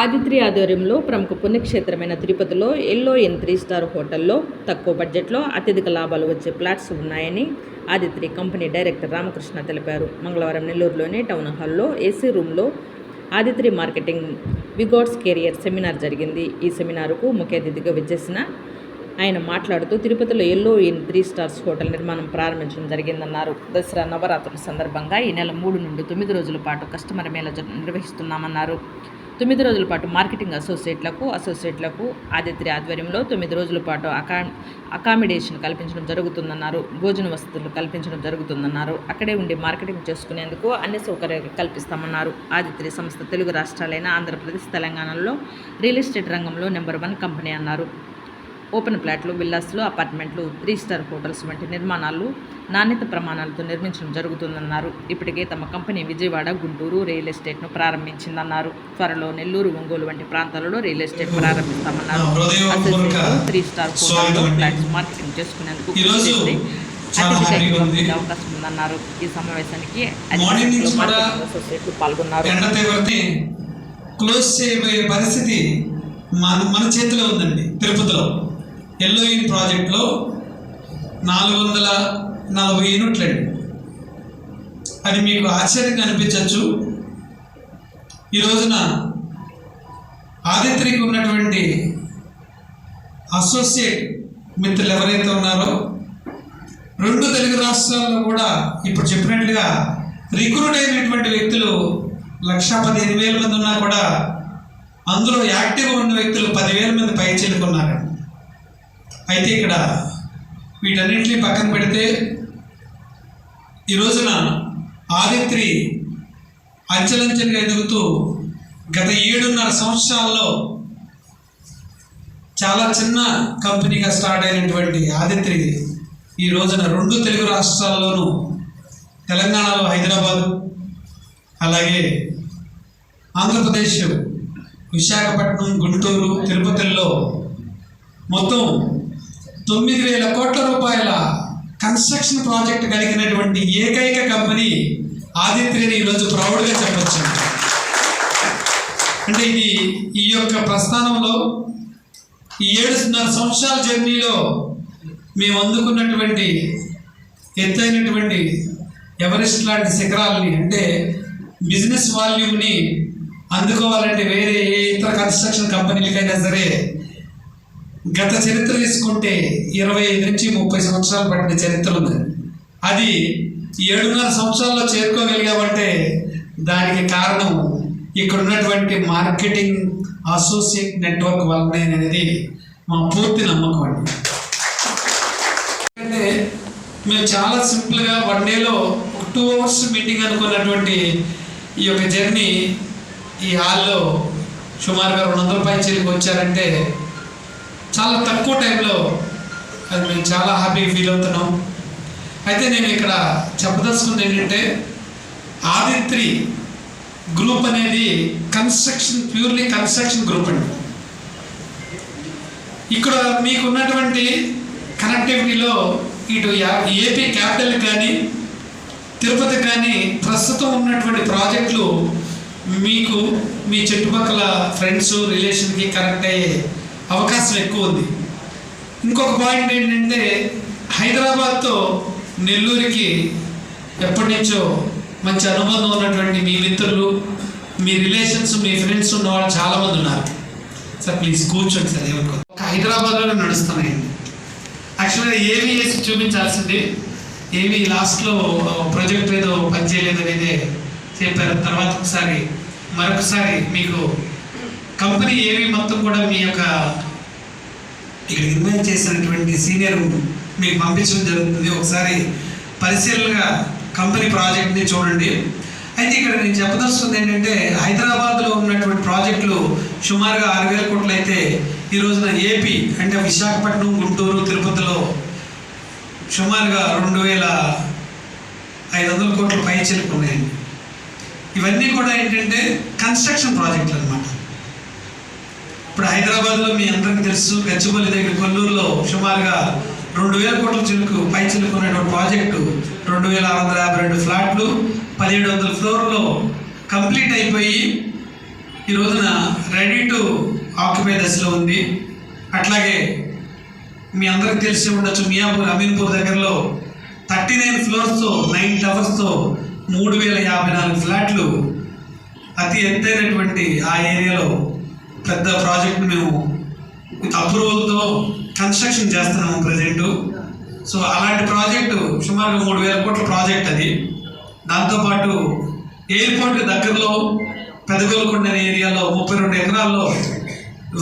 ఆదిత్రి ఆధ్వర్యంలో ప్రముఖ పుణ్యక్షేత్రమైన తిరుపతిలో ఎల్లో ఎన్ త్రీ స్టార్ హోటల్లో తక్కువ బడ్జెట్లో అత్యధిక లాభాలు వచ్చే ఫ్లాట్స్ ఉన్నాయని ఆదిత్రి కంపెనీ డైరెక్టర్ రామకృష్ణ తెలిపారు. మంగళవారం నెల్లూరులోని టౌన్ హాల్లో ఏసీ రూమ్లో ఆదిత్రి మార్కెటింగ్ విగోడ్స్ కెరియర్ సెమినార్ జరిగింది. ఈ సెమినార్కు ముఖ్య అతిథిగా విచ్చేసిన ఆయన మాట్లాడుతూ తిరుపతిలో yellow in three stars hotel నిర్మాణం ప్రారంభించడం జరిగిందన్నారు. దసరా నవరాత్రుల సందర్భంగా ఈ నెల మూడు నుండి తొమ్మిది రోజుల పాటు కస్టమర్ మేళ జ- నిర్వహిస్తున్నామన్నారు. తొమ్మిది రోజుల పాటు మార్కెటింగ్ అసోసియేట్లకు అసోసియేట్లకు ఆదిత్రి ఆధ్వర్యంలో తొమ్మిది రోజుల పాటు అకా అకామిడేషన్ కల్పించడం జరుగుతుందన్నారు. భోజన వసతులు కల్పించడం జరుగుతుందన్నారు. అక్కడే ఉండి మార్కెటింగ్ చేసుకునేందుకు అన్ని సౌకర్యాలు కల్పిస్తామన్నారు. ఆదిత్రి సంస్థ తెలుగు రాష్ట్రాలైన ఆంధ్రప్రదేశ్ తెలంగాణలో రియల్ ఎస్టేట్ రంగంలో నెంబర్ వన్ కంపెనీ అన్నారు. ఓపెన్ ప్లాట్లు విల్లాస్లు అపార్ట్మెంట్లు త్రీ స్టార్ హోటల్స్ వంటి నిర్మాణాలు నాణ్యత ప్రమాణాలతో నిర్మించడం జరుగుతుందన్నారు. ఇప్పటికే తమ కంపెనీ విజయవాడ గుంటూరు రియల్ ఎస్టేట్ను ప్రారంభించిందన్నారు. త్వరలో నెల్లూరు ఒంగోలు వంటి ప్రాంతాలలో రియల్ ఎస్టేట్ ప్రారంభిస్తామన్నారు. త్రీ స్టార్ హోటల్లో. ఫ్లాట్స్ మార్కెటింగ్ చేసుకునేందుకు అవకాశం ఉందన్నారు. ఈ సమావేశానికి అసోసియేట్లు పాల్గొన్నారు. క్లోజ్ చేయబోయే పరిస్థితి మన మన చేతిలో ఉందండి. తిరుపతిలో. ఎల్లో ఇన్ ప్రాజెక్ట్లో నాలుగు వందల నలభై యూనిట్లండి. అది మీకు ఆశ్చర్యంగా అనిపించవచ్చు ఈ రోజున ఆదిత్రికి ఉన్నటువంటి అసోసియేట్ మిత్రులు ఎవరైతే ఉన్నారో రెండు తెలుగు రాష్ట్రాల్లో కూడా ఇప్పుడు చెప్పినట్లుగా రిక్రూట్ అయినటువంటి వ్యక్తులు లక్షా పదిహేను వేల మంది ఉన్నా కూడా అందులో యాక్టివ్గా ఉన్న వ్యక్తులు పదివేల మంది పై చేరుకున్నారు అయితే ఇక్కడ వీటన్నింటినీ పక్కన పెడితే ఈ రోజున ఆదిత్రి అంచెలంచెలుగా ఎదుగుతూ గత ఏడున్నర సంవత్సరాల్లో చాలా చిన్న కంపెనీగా స్టార్ట్ అయినటువంటి ఆదిత్రి ఈ రోజున రెండు తెలుగు రాష్ట్రాల్లోనూ తెలంగాణలో హైదరాబాదు అలాగే ఆంధ్రప్రదేశ్ విశాఖపట్నం గుంటూరు తిరుపతిలో మొత్తం తొమ్మిది వేల కోట్ల రూపాయల కన్స్ట్రక్షన్ ప్రాజెక్ట్ కలిగినటువంటి ఏకైక కంపెనీ ఆదిత్యని ఈరోజు ప్రౌడ్గా చెప్పచ్చు. అంటే ఇది ఈ యొక్క ప్రస్థానంలో ఈ ఏడున్నర సంవత్సరాల జర్నీలో మేము అందుకున్నటువంటి ఎత్తైనటువంటి ఎవరెస్ట్ లాంటి శిఖరాలని అంటే బిజినెస్ వాల్యూమ్ని అందుకోవాలంటే వేరే ఏ ఇతర కన్స్ట్రక్షన్ కంపెనీలకైనా సరే గత చరిత్ర తీసుకుంటే ఇరవై నుంచి ముప్పై సంవత్సరాలు పట్టిన చరిత్ర ఉంది అది ఏడున్నర సంవత్సరాల్లో చేరుకోగలిగామంటే దానికి కారణం ఇక్కడ ఉన్నటువంటి మార్కెటింగ్ అసోసియేట్ నెట్వర్క్ వల్లనే అనేది మా పూర్తి నమ్మకం అండి. అంటే మేము చాలా సింపుల్గా వన్ డేలో ఒక టూ అవర్స్ మీటింగ్ అనుకున్నటువంటి ఈ యొక్క జర్నీ ఈ హాల్లో సుమారుగా రెండు వందల పైచీలకు వచ్చారంటే చాలా తక్కువ టైంలో అది మేము చాలా హ్యాపీ ఫీల్ అవుతున్నాం. అయితే నేను ఇక్కడ చెప్పదలుచుకుంది ఏంటంటే ఆదిత్రి గ్రూప్ అనేది కన్స్ట్రక్షన్ ప్యూర్లీ కన్స్ట్రక్షన్ గ్రూప్ అండి. ఇక్కడ మీకు ఉన్నటువంటి కనెక్టివిటీలో ఇటు యా- ఏపీ క్యాపిటల్ కానీ తిరుపతి కానీ ప్రస్తుతం ఉన్నటువంటి ప్రాజెక్టులు మీకు మీ చుట్టుపక్కల ఫ్రెండ్స్ రిలేషన్కి కనెక్ట్ అయ్యే అవకాశం ఎక్కువ ఉంది. ఇంకొక పాయింట్ ఏంటంటే హైదరాబాద్తో నెల్లూరుకి ఎప్పటి నుంచో మంచి అనుబంధం ఉన్నటువంటి మీ మిత్రులు మీ రిలేషన్స్ మీ ఫ్రెండ్స్ ఉన్న వాళ్ళు చాలామంది ఉన్నారు. సార్ ప్లీజ్ కూర్చోండి సార్ ఎవరికో హైదరాబాద్లోనే నడుస్తున్నాయండి. యాక్చువల్గా ఏవి వేసి చూపించాల్సింది ఏవి లాస్ట్లో ప్రాజెక్ట్ ఏదో పనిచేయలేదు అనేది చెప్పారు. తర్వాత ఒకసారి మరొకసారి మీకు కంపెనీ ఏవి మొత్తం కూడా మీ యొక్క ఇక్కడ ఇన్వైట్ చేసినటువంటి సీనియర్ మీకు పంపించడం జరుగుతుంది. ఒకసారి పరిశీలనగా కంపెనీ ప్రాజెక్ట్ని చూడండి. అయితే ఇక్కడ నేను చెప్పదలుచుకుంది ఏంటంటే హైదరాబాద్లో ఉన్నటువంటి ప్రాజెక్టులు సుమారుగా ఆరు వేల కోట్లు అయితే ఈ రోజున ఏపీ అంటే విశాఖపట్నం గుంటూరు తిరుపతిలో సుమారుగా రెండు వేల ఐదు వందల కోట్ల పై ఉన్నాయండి ఇవన్నీ కూడా ఏంటంటే కన్స్ట్రక్షన్ ప్రాజెక్టులు అనమాట ఇప్పుడు హైదరాబాద్లో మీ అందరికీ తెలుసు గచ్చిబౌలి దగ్గర కొల్లూరులో సుమారుగా రెండు వేల కోట్ల చిలుకు పై చిలుకు ప్రాజెక్టు రెండు వేల ఆరు వందల యాభై రెండు ఫ్లాట్లు పదిహేడు వందల ఫ్లోర్లో కంప్లీట్ అయిపోయి ఈ రోజున రెడీ టు ఆక్యుపై దశలో ఉంది. అట్లాగే మీ అందరికి తెలిసి ఉండొచ్చు మియాపూర్ అమీన్పూర్ దగ్గరలో థర్టీ నైన్ ఫ్లోర్స్తో నైన్ టవర్స్తో మూడు వేల యాభై నాలుగు ఫ్లాట్లు అతి ఎత్తైనటువంటి ఆ ఏరియాలో పెద్ద ప్రాజెక్ట్ మేము విత్ అప్రూవల్తో కన్స్ట్రక్షన్ చేస్తున్నాము ప్రజెంట్ సో అలాంటి ప్రాజెక్టు సుమారుగా మూడు వేల కోట్ల ప్రాజెక్ట్ అది. దాంతోపాటు ఎయిర్పోర్ట్ దగ్గరలో పెదగోలకొండ ఏరియాలో ముప్పై రెండు ఎకరాల్లో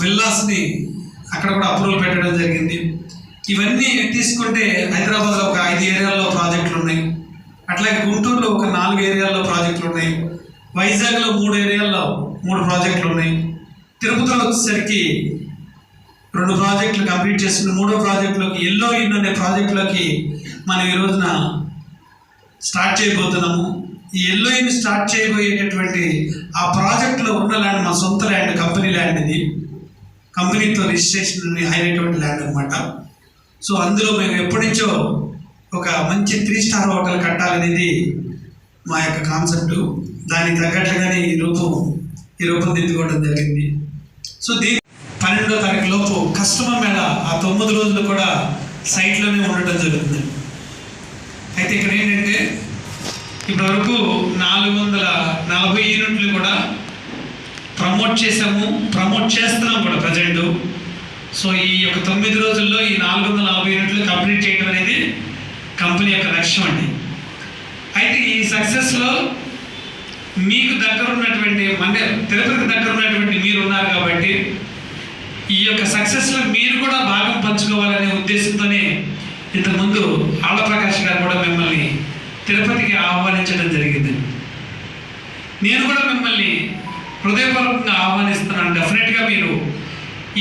విల్లాస్ని అక్కడ కూడా అప్రూవల్ పెట్టడం జరిగింది. ఇవన్నీ తీసుకుంటే హైదరాబాద్లో ఒక ఐదు ఏరియాల్లో ప్రాజెక్టులు ఉన్నాయి. అట్లాగే గుంటూరులో ఒక నాలుగు ఏరియాల్లో ప్రాజెక్టులు ఉన్నాయి. వైజాగ్లో మూడు ఏరియాల్లో మూడు ప్రాజెక్టులు ఉన్నాయి. తిరుపతిలో వచ్చేసరికి రెండు ప్రాజెక్టులు కంప్లీట్ చేస్తున్న మూడో ప్రాజెక్టులోకి ఎల్లో ఇన్ అనే ప్రాజెక్టులోకి మనం ఈ రోజున స్టార్ట్ చేయబోతున్నాము. ఈ ఎల్లో ఇన్ స్టార్ట్ చేయబోయేటటువంటి ఆ ప్రాజెక్టులో ఉన్న ల్యాండ్ మా సొంత ల్యాండ్ కంపెనీ ల్యాండ్ ఇది. కంపెనీతో రిజిస్ట్రేషన్ అయినటువంటి ల్యాండ్ అనమాట సో అందులో మేము ఎప్పటి నుంచో ఒక మంచి త్రీ స్టార్ హోటల్ కట్టాలనేది మా యొక్క కాన్సెప్ట్. దానికి తగ్గట్లుగానే ఈ రూపం ఈ రూపం దిద్దుకోవడం జరిగింది. సో దీని పన్నెండో తారీఖు లోపు కస్టమర్ మేళ ఆ తొమ్మిది రోజులు కూడా సైట్లోనే ఉండటం జరుగుతుంది. అయితే ఇక్కడ ఏంటంటే ఇప్పటివరకు నాలుగు వందల నలభై యూనిట్లు కూడా ప్రమోట్ చేసాము ప్రమోట్ చేస్తున్నాం కూడా ప్రజెంట్. సో ఈ యొక్క తొమ్మిది రోజుల్లో ఈ నాలుగు వందల నలభై యూనిట్లు కంప్లీట్ చేయడం అనేది కంపెనీ యొక్క లక్ష్యం అండి. అయితే ఈ సక్సెస్లో మీకు దగ్గర ఉన్నటువంటి అంటే తిరుపతికి దగ్గర ఉన్నటువంటి మీరు ఉన్నారు కాబట్టి ఈ యొక్క సక్సెస్లో మీరు కూడా భాగం పంచుకోవాలనే ఉద్దేశంతోనే ఇంతకుముందు ఆళ్ళప్రకాష్ గారు కూడా మిమ్మల్ని తిరుపతికి ఆహ్వానించడం జరిగింది. నేను కూడా మిమ్మల్ని హృదయపూర్వకంగా ఆహ్వానిస్తున్నాను. డెఫినెట్గా మీరు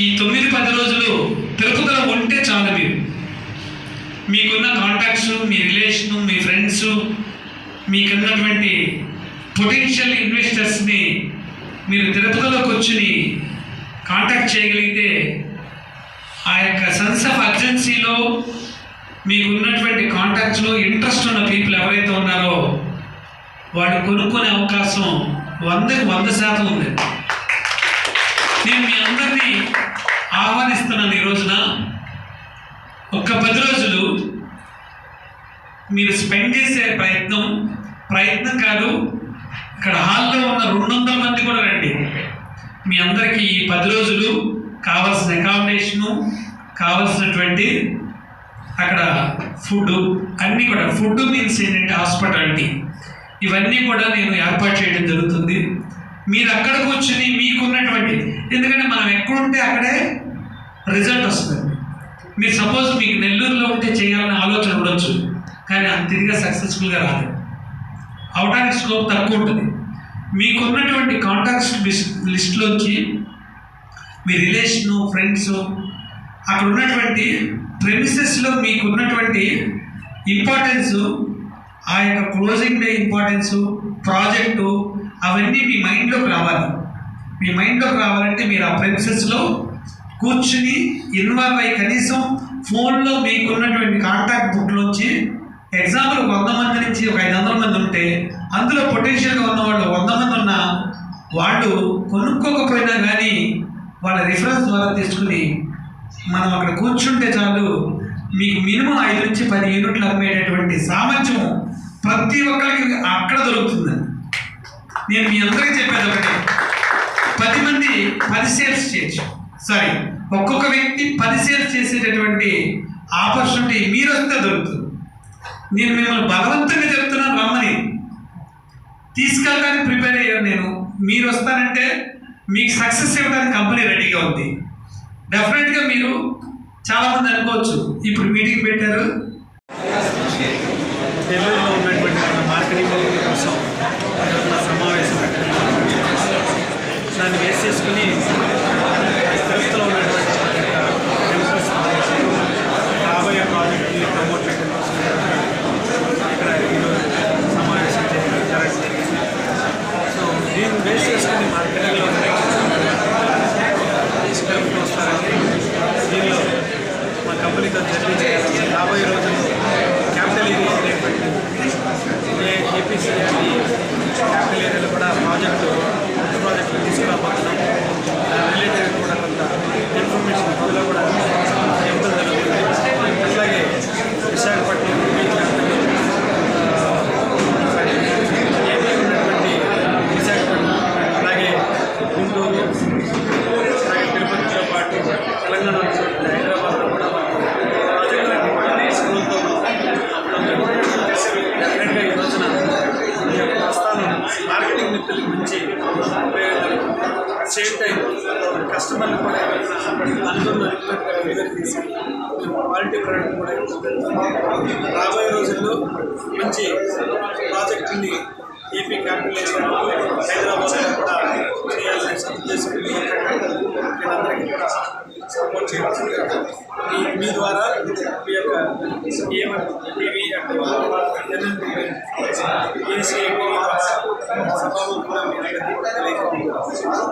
ఈ తొమ్మిది పది రోజులు తిరుపతిలో ఉంటే చాలు మీరు. మీకున్న కాంటాక్ట్స్ మీ రిలేషను మీ ఫ్రెండ్స్ మీకున్నటువంటి పొటెన్షియల్ ఇన్వెస్టర్స్ని మీరు తిరుపతిలో కూర్చుని కాంటాక్ట్ చేయగలిగితే ఆ యొక్క సెన్స్ ఆఫ్ అర్జెన్సీలో మీకు ఉన్నటువంటి కాంటాక్ట్స్లో ఇంట్రెస్ట్ ఉన్న పీపుల్ ఎవరైతే ఉన్నారో వాళ్ళు కొనుక్కునే అవకాశం వందకి వంద శాతం ఉంది. నేను మీ అందరినీ ఆహ్వానిస్తున్నాను ఈ రోజున. ఒక్క పది రోజులు మీరు స్పెండ్ చేసే ప్రయత్నం ప్రయత్నం కాదు అక్కడ హాల్లో ఉన్న రెండు వందల మంది కూడా రండి. మీ అందరికీ ఈ పది రోజులు కావాల్సిన అకామిడేషను కావాల్సినటువంటి అక్కడ ఫుడ్ అన్నీ కూడా. ఫుడ్ మీన్స్ ఏంటంటే హాస్పిటాలిటీ ఇవన్నీ కూడా నేను ఏర్పాటు చేయడం జరుగుతుంది. మీరు అక్కడ కూర్చుని మీకున్నటువంటి ఎందుకంటే మనం ఎక్కడుంటే అక్కడే రిజల్ట్ వస్తుంది. మీరు సపోజ్ మీకు నెల్లూరులో ఉంటే చేయాలనే ఆలోచన ఉండొచ్చు. కానీ అది తిరిగి సక్సెస్ఫుల్గా రాదు అవడానికి స్కోప్ తక్కువ ఉంటుంది. మీకున్నటువంటి కాంటాక్ట్స్ లిస్ట్ లిస్ట్లోంచి మీ రిలేషను ఫ్రెండ్స్ అక్కడ ఉన్నటువంటి ప్రెమిసెస్లో మీకు ఉన్నటువంటి ఇంపార్టెన్స్ ఆ యొక్క క్లోజింగ్ డే ఇంపార్టెన్స్ ప్రాజెక్టు అవన్నీ మీ మైండ్లోకి రావాలి. మీ మైండ్లోకి రావాలంటే మీరు ఆ ప్రెమిసెస్లో కూర్చుని ఇన్వాల్వ్ అయ్యి కనీసం ఫోన్లో మీకున్నటువంటి కాంటాక్ట్ బుక్లోంచి ఎగ్జాంపుల్ వంద మంది నుంచి ఒక ఐదు వందల మంది ఉంటే అందులో పొటెన్షియల్గా ఉన్న వాళ్ళు వంద మంది ఉన్న వాళ్ళు కొనుక్కోకపోయినా కానీ వాళ్ళ రిఫరెన్స్ ద్వారా తీసుకుని మనం అక్కడ కూర్చుంటే చాలు మీకు మినిమం ఐదు నుంచి పది యూనిట్లు అమ్మేటటువంటి సామర్థ్యం ప్రతి ఒక్కరికి అక్కడ దొరుకుతుందండి నేను మీ అందరికీ చెప్పేది ఒకటి. పది మంది పది సేల్స్ చేయొచ్చు. సారీ ఒక్కొక్క వ్యక్తి పది సేల్స్ చేసేటటువంటి ఆపర్చునిటీ మీరు వస్తే దొరుకుతుంది. నేను మిమ్మల్ని బలవంతంగా చెప్తున్నాను రమ్మని తీసుకెళ్ళడానికి ప్రిపేర్ అయ్యాను నేను. మీరు వస్తానంటే మీకు సక్సెస్ ఇవ్వడానికి కంపెనీ రెడీగా ఉంది. డెఫినెట్గా మీరు చాలామంది అనుకోవచ్చు. ఇప్పుడు మీటింగ్ పెట్టారు. నెల్లూరులో ఉన్నటువంటి మార్కెటింగ్ కోసం సమావేశం దాన్ని వేసేసుకుని చేసి క్యాపిటల్ ఏరియాలో కూడా ప్రాజెక్టు కొత్త ప్రాజెక్టులు తీసుకురాబోతున్నాం. రిలేటెడ్ కూడా కొంత ఇన్ఫర్మేషన్ అందులో కూడా ఎంత జరుగుతుంది. అట్లాగే విశాఖపట్నం ఏమైనటువంటి విశాఖపట్నం అలాగే గుంటూరు అలాగే తిరుపతితో పాటు తెలంగాణలో హైదరాబాద్లో కూడా రైతులకు మంచి సేమ్ టైం కస్టమర్లు కూడా అనుకున్న తీసి క్వాలిటీ ప్రోడక్ట్ కూడా రాబోయే రోజుల్లో మంచి ప్రాజెక్టుని ఏపీ క్యాపిటల్ హైదరాబాద్ కూడా చేయాలని ఉద్దేశం వీళ్ళందరికీ కూడా సపోర్ట్ చేయాల్సిందిగా మీ- ద్వారా మీ యొక్క ఏమన్ అంటే AC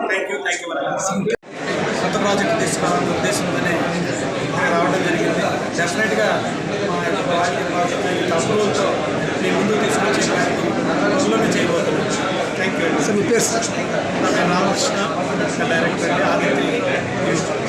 thank you thank you కొత్త ప్రాజెక్ట్ తీసుకురావాలనే ఉద్దేశంతోనే ఇక్కడ రావడం జరిగింది డెఫినెట్గా మా యొక్క క్వాలిటీ ప్రాజెక్ట్ అప్రూవల్తో మీ ముందుకు తీసుకొచ్చే త్వరలోనే చేయబోతున్నాం థ్యాంక్ యూ పేరు సార్ రామకృష్ణ డైరెక్టర్ అండి. ఆదిత్య.